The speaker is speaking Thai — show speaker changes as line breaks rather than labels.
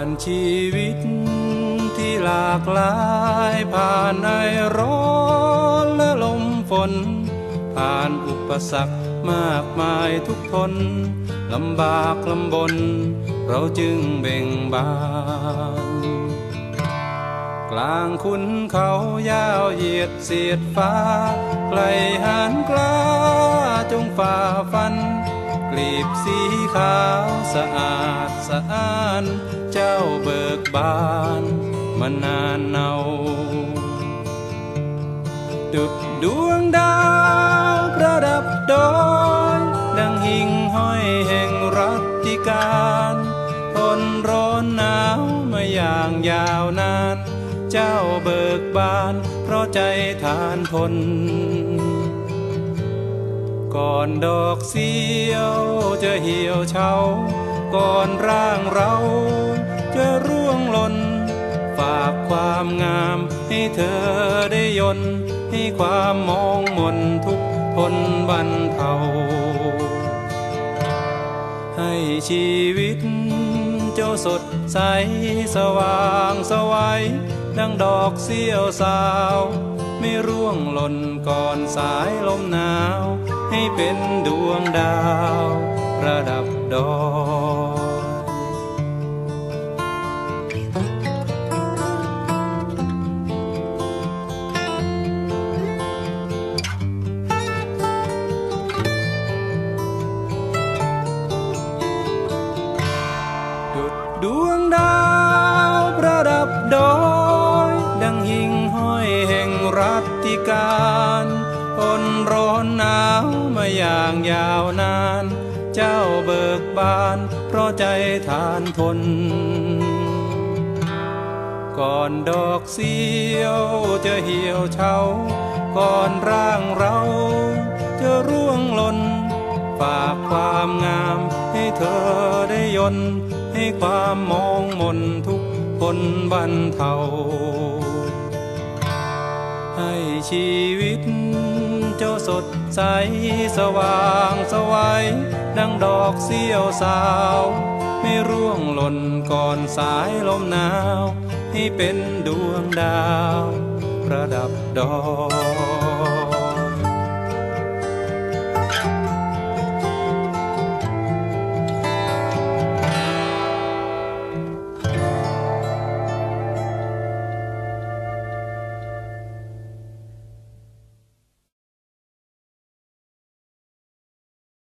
านชีวิตที่หลากหลายผ่านในร้อนและลมฝน ผ่านอุปสรรคมากมายทุกทนลำบากลำบน เราจึงเบ่งบาน กลางคุณเขายาวเหยียดเสียดฟ้าไกลหันกล้าจงฝ่าฟัน กลีบสีขาวสะอาดสะอ้าน เจ้าเบิกบานมานานเนา ดุดดวงดาวประดับดอยดังหิ่งห้อยแห่งรัตติการทนร้อนหนาวมาอย่างยาวนาน เจ้าเบิกบานเพราะใจทานทน ก่อนดอกเสียวจะเหี่ยวเฉาก่อนร่างเราจะร่วงหล่นฝากความงามให้เธอได้ยนให้ความมองมนทุกทนบรรเทาให้ชีวิตเจ้าสดใสสว่างสวัย ดังดอกเสี้ยวสาว ไม่ร่วงหล่นก่อนสายลมหนาว ให้เป็นดวงดาวประดับดอยดวงดาวประดับดอย ห้อยแห่งรัตติการทนร้อนหนาวมาอย่างยาวนาน เจ้าเบิกบาน เพราะใจทานทน ก่อนดอกเสียวจะเหี่ยวเฉาก่อนร่างเราจะร่วงหล่นฝากความงามให้เธอได้ยน ให้ความมองมนทุกคนบรรเทา ให้ชีวิต เจ้าสดใสสว่างสวัยดังดอกเสี้ยวสาว ไม่ร่วงหล่นก่อนสายลมหนาว ให้เป็นดวงดาว ประดับดอก